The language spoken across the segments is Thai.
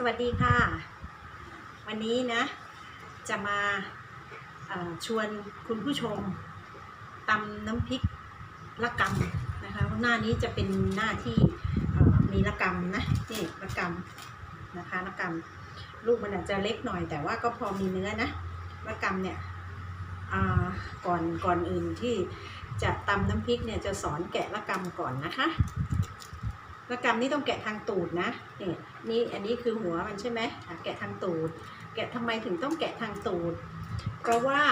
สวัสดีค่ะ วันนี้นะจะมาชวนคุณผู้ชมตำน้ำพริกละกำนะคะหน้านี้จะเป็นหน้าที่มีละกำนะนี่ละกำนะคะละกำลูกมันอาจจะเล็กหน่อย แต่ว่าก็พอมีเนื้อนะละกำเนี่ยก่อนก่อนอื่นที่จะตำน้ำพริกเนี่ยจะสอนแกะละกำก่อนนะคะ ระกรรมนี่ต้องแกะทางตูดนะนี่นี่อันนี้คือหัวมันใช่ไหมแกะทางตูด แกะทำไมถึงต้องแกะทางตูด เพราะว่า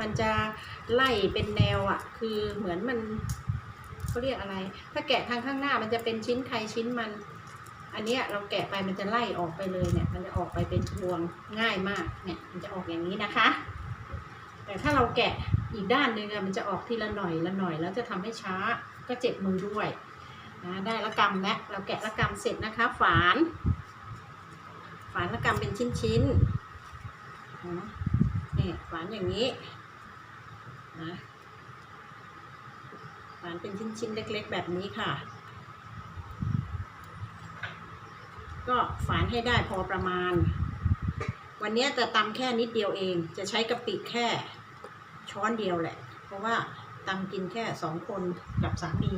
มันจะไล่เป็นแนวอะ่ะ คือเหมือนมันเขาเรียกอะไร ถ้าแกะทางข้างหน้ามันจะเป็นชิ้นใครชิ้นมัน อันเนี้ยเราแกะไปมันจะไล่ออกไปเลยเนี่ย มันจะออกไปเป็นพวงง่ายมากเนี่ย มันจะออกอย่างนี้นะคะ แต่ถ้าเราแกะอีกด้านหนึ่งอะมันจะออกทีละหน่อยละหน่อยแล้วจะทำให้ช้าก็เจ็บมือด้วย ได้ละกำแล้วเราแกะละกำเสร็จนะคะ ฝาน ฝานละกำเป็นชิ้นๆนี่ฝานอย่างนี้นะฝานเป็นชิ้นๆเล็ก ๆ แบบนี้ค่ะ ก็ฝานให้ได้พอประมาณ วันนี้จะตำแค่นิดเดียวเอง จะใช้กะปิแค่ช้อนเดียวแหละ เพราะว่าตำกินแค่สองคนกับสามี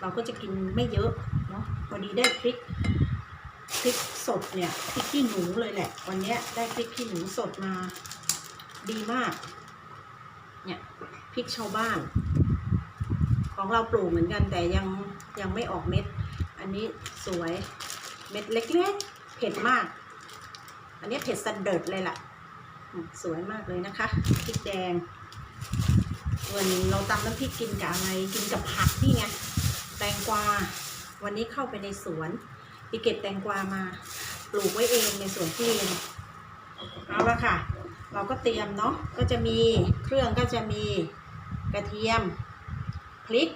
เราก็จะกินไม่เยอะเนาะพอดีได้พริกพริกสดเนี่ยพริกขี้หนูเลยแหละ วันนี้ได้พริกขี้หนูสดมาดีมาก เนี่ยพริกชาวบ้าน ของเราปลูกเหมือนกันแต่ยังยังไม่ออกเม็ด อันนี้สวยเม็ดเล็กๆเผ็ดมาก อันนี้เผ็ดสะเดิดเลยล่ะ สวยมากเลยนะคะพริกแดงส่วนเราตำน้ำพริกกินกับอะไรกินกับผักนี่ไง งกวา วันนี้เข้าไปในสวนไปเก็บแตงกวามา ปลูกไว้เองในสวนทุเรียนเอาละค่ะ เราก็เตรียมเนาะก็จะมีเครื่องก็จะมีกระเทียมพริก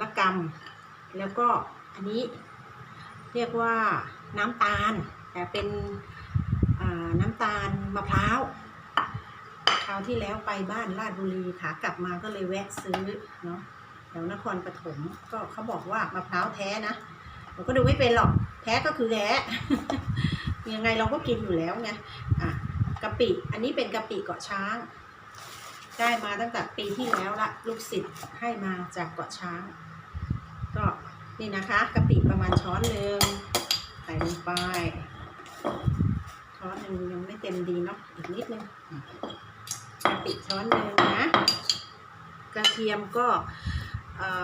ละกำแล้วก็อันนี้เรียกว่าน้ำตาล แต่เป็นน้ำตาลมะพร้าวคราวที่แล้วไปบ้านราชบุรีขากลับมาก็เลยแวะซื้อเนาะ ถวนครปฐมก็เขาบอกว่ามะพร้าวแท้นะเราก็ดูไม่เป็นหรอกแท้ก็คือแท้ยังไงเราก็กินอยู่แล้วไงอะกะปิอันนี้เป็นกะปิเกาะช้าง ได้มาตั้งแต่ปีที่แล้วละลูกศิษย์ให้มาจากเกาะช้าง ก็นี่นะคะกะปิประมาณช้อนหนึ่งใส่ลงไปช้อนหนึ่งยังไม่เต็มดีเนาะอีกนิดนึงกะปิช้อนหนึ่งนะกระเทียมก็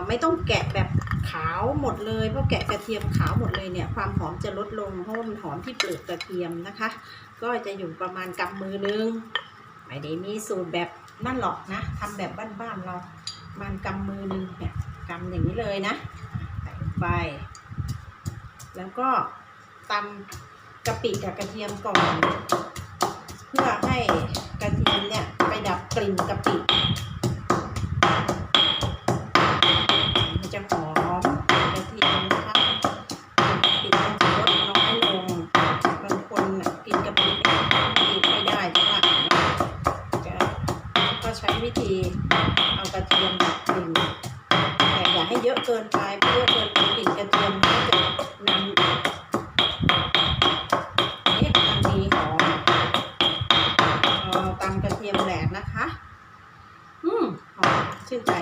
ไม่ต้องแกะแบบขาวหมดเลยเพราะแกะกระเทียมขาวหมดเลยเนี่ยความหอมจะลดลงเพราะมันหอมที่เปลือกกระเทียมนะคะ ก็จะอยู่ประมาณกำมือนึงไม่ได้มีสูตรแบบนั่นหรอกนะทำแบบบ้านๆเรามันกำมือนึงเนี่ยกำอย่างนี้เลยนะใส่ไป แล้วก็ตำกะปิกับกระเทียมก่อน เพื่อให้กระเทียมเนี่ยไปดับกลิ่นกะปิ ชื่นใจ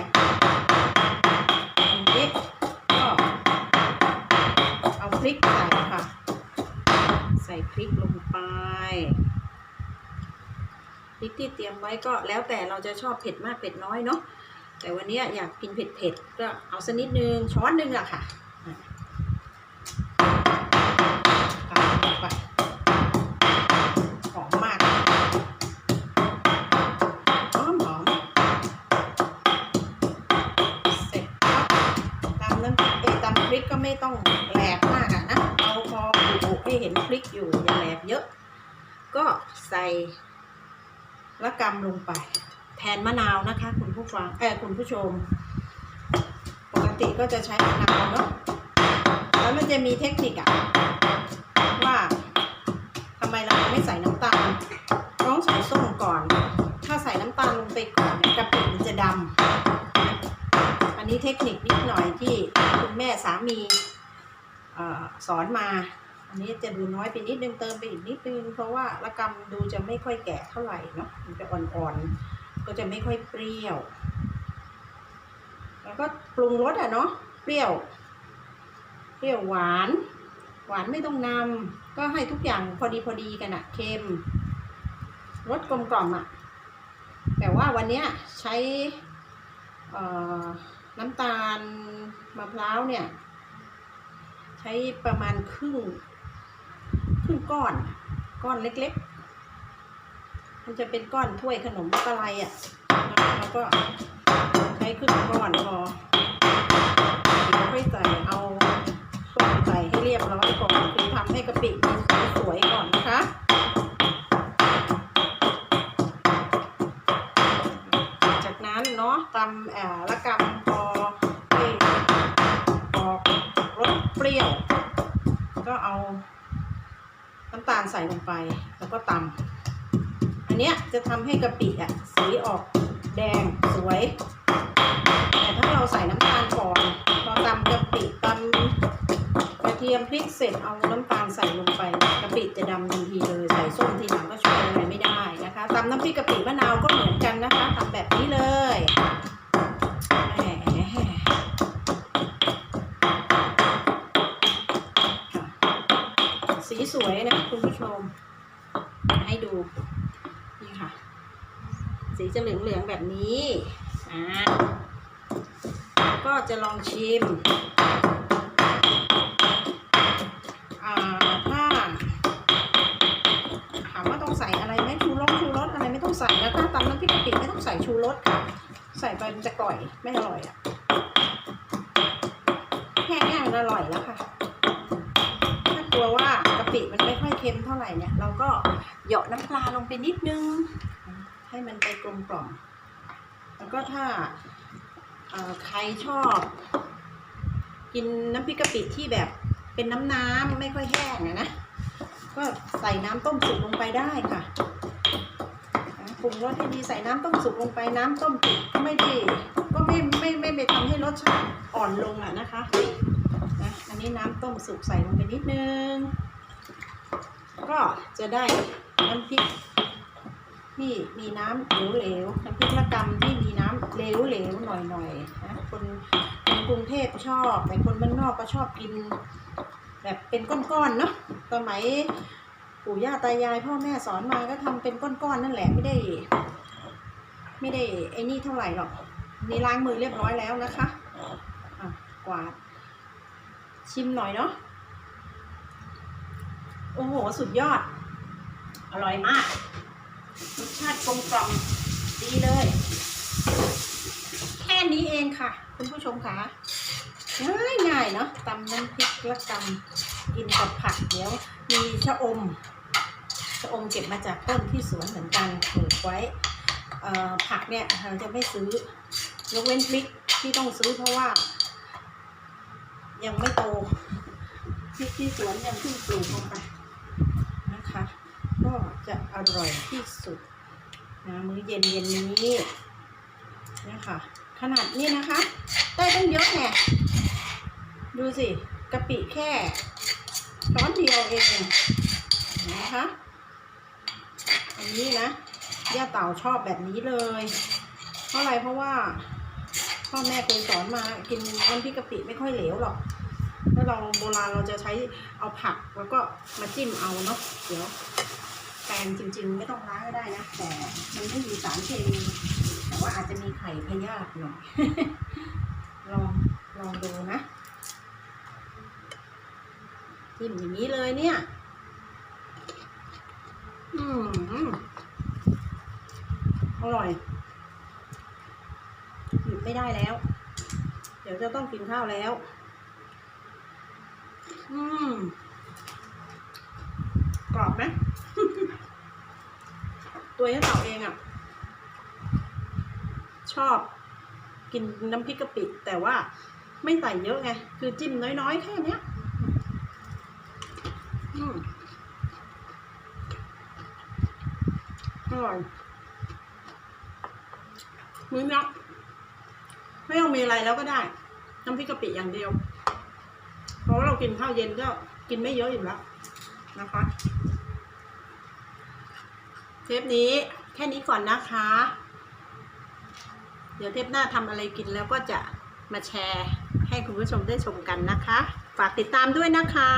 พริกก็เอาพริกใส่ค่ะ ใส่พริกลงไปพริกที่เตรียมไว้ก็แล้วแต่เราจะชอบเผ็ดมากเผ็ดน้อยเนาะแต่วันนี้อยากกินเผ็ดๆก็เอาสักนิดนึงช้อนหนึงอะค่ะ ออยู่ให้เห็นพริกอยู่อย่าแหลกเยอะ ก็ใส่ละกำลงไป แทนมะนาวนะคะ คุณผู้ฟังเออคุณผู้ชม ปกติก็จะใช้มะนาวเนาะแล้วมันจะมีเทคนิคอะว่าทำไมเราไม่ใส่น้ำตาลต้องใส่ส้มก่อน ถ้าใส่น้ำตาลลงไปก่อนเนี่ยกะปิมันจะดำอันนี้เทคนิคนิดหน่อยที่คุณแม่สามีอสอนมา อันนี้จะดูน้อยไปนิดนึงเติมไปอีกนิดนึง เพราะว่าละกำดูจะไม่ค่อยแก่เท่าไหร่เนาะมันจะอ่อนๆ ก็จะไม่ค่อยเปรี้ยว แล้วก็ปรุงรสอะเนาะเปรี้ยว เปรี้ยวหวาน หวานไม่ต้องนำก็ให้ทุกอย่างพอดีพอดีกันอะเค็มรสกลมกล่อมอะแต่ว่าวันนี้ใช้น้ำตาลมะพร้าวเนี่ย ใช้ประมาณครึ่ง ครึ่งก้อน ก้อนเล็กๆ มันจะเป็นก้อนถ้วยขนมอะไรอะแล้วก็ใช้ครึ่งก้อนพอเดี๋ยวค่อยใส่เอาต้มใส่ให้เรียบร้อยก่อนคือทำให้กะปิมันสวยๆก่อนนะคะจากนั้นเนาะตำอ่อละกาลใส่ลงไปแล้วก็ตำอันเนี้ยจะทำให้กะปิอะสีออกแดงสวย แต่ถ้าเราใส่น้ำตาลก่อนพอตำกะปิตำกระเทียมพริกเสร็จเอาน้ำตาลใส่ลงไปกะปิจะดำทันทีเลยใส่ส้มทีหลังก็ช่วยอะไรไม่ได้นะคะตำน้ำพริกกะปิมะนาวก็เหมือนกันนะคะทำแบบนี้เลย วยนะคุณผู้ชม ให้ดู นี่ค่ะ สีจะเหลืองๆแบบนี้ อ่า ก็จะลองชิม อ่า ถ้า ถามว่าต้องใส่อะไรไหมชูรสชูรสอะไรไม่ต้องใส่นะถ้าตำน้ำพริกกะปิไม่ต้องใส่ชูรสค่ะ ใส่ไปมันจะกร่อย ไม่อร่อยอะแค่นี้อร่อยแล้วค่ะ ลัวว่ากะปิมันไม่ค่อยเค็มเท่าไหร่เนี่ย เราก็เหยาะน้ำปลาลงไปนิดนึง ให้มันไปกลมกล่อม แล้วก็ถ้าใครชอบ กินน้ำพริกกะปิที่แบบเป็นน้ำน้ำๆไม่ค่อยแห้งอะนะ ก็ใส่น้ำต้มสุกลงไปได้ค่ะปรุงรสให้ดีใส่น้ำต้มสุกลงไปน้ำต้มสุกก็ไม่ได้ก็ไม่ไม่ไม่ไปทำให้รสชาติอ่อนลงอะนะคะ นี้น้ำต้มสุกใส่ลงไปนิดนึง ก็จะได้น้ำพริกที่มีน้ำเหลวๆน้ำพริกละกำที่มีน้ำเหลวๆหน่อยๆนะคนคนกรุงเทพชอบแต่คนบ้านนอกก็ชอบกิน แบบเป็นก้อนๆเนาะสมัยปู่ย่าตายายพ่อแม่สอนมาก็ทำเป็นก้อนๆนั่นแหละไม่ได้ ไม่ได้ไอ้นี่เท่าไหร่หรอกนี่ล้างมือเรียบร้อยแล้วนะคะ อะ กวาด ชิมหน่อยเนาะโอ้โห สุดยอด อร่อยมากรสชาติกลมกล่อมดีเลย แค่นี้เองค่ะ คุณผู้ชมค่ะง่ายง่ายๆเนาะตำน้ำพริกและตำกินกับผักเดี๋ยว มีชะอมชะอมเก็บมาจากต้นที่สวนเหมือนกันปลูกไว้อ่อผักเนี่ยเราจะไม่ซื้อยกเว้นพริกที่ต้องซื้อเพราะว่า ยังไม่โตพริกที่สวนยังเพิ่งปลูกลงไปนะคะ ก็จะอร่อยที่สุดนะมื้อเย็นเย็นนี้นี่ค่ะขนาดนี้นะคะได้ตั้งเยอะแน่ดูสิกะปิแค่ช้อนเดียวเองนะคะอันนี้นะย่าเต่าชอบแบบนี้เลย เพราะอะไรเพราะว่าพ่อแม่เคยสอนมากินน้ำพริกกะปิไม่ค่อยเหลวหรอก ถ้าเราโบราณเราจะใช้เอาผักแล้วก็มาจิ้มเอาเนาะเดี๋ยวแกงจริง ๆ ไม่ต้องล้างก็ได้นะแต่มันไม่มีสารเคมีแต่ว่าอาจจะมีไข่พยาธิหน่อยลองลองดูนะจิ้มอย่างนี้เลยเนี่ย อืมอร่อยหยุดไม่ได้แล้ว เดี๋ยวจะต้องกินข้าวแล้ว อืมกรอบไหม ตัวยี่เต่าเองอะ่ะ ชอบ กินน้ำพริกกะปิแต่ว่าไม่ใส่เยอะไง คือจิ้มน้อยๆ แค่เนี้ยอืมอร่อยมื้อนี้ไม่ต้องมีอะไรแล้วก็ได้ น้ำพริกกะปิอย่างเดียว เพราะว่าเรากินข้าวเย็นก็กินไม่เยอะอยู่แล้วนะคะ เทปนี้แค่นี้ก่อนนะคะ เดี๋ยวเทปหน้าทำอะไรกินแล้วก็จะมาแชร์ให้คุณผู้ชมได้ชมกันนะคะ ฝากติดตามด้วยนะคะ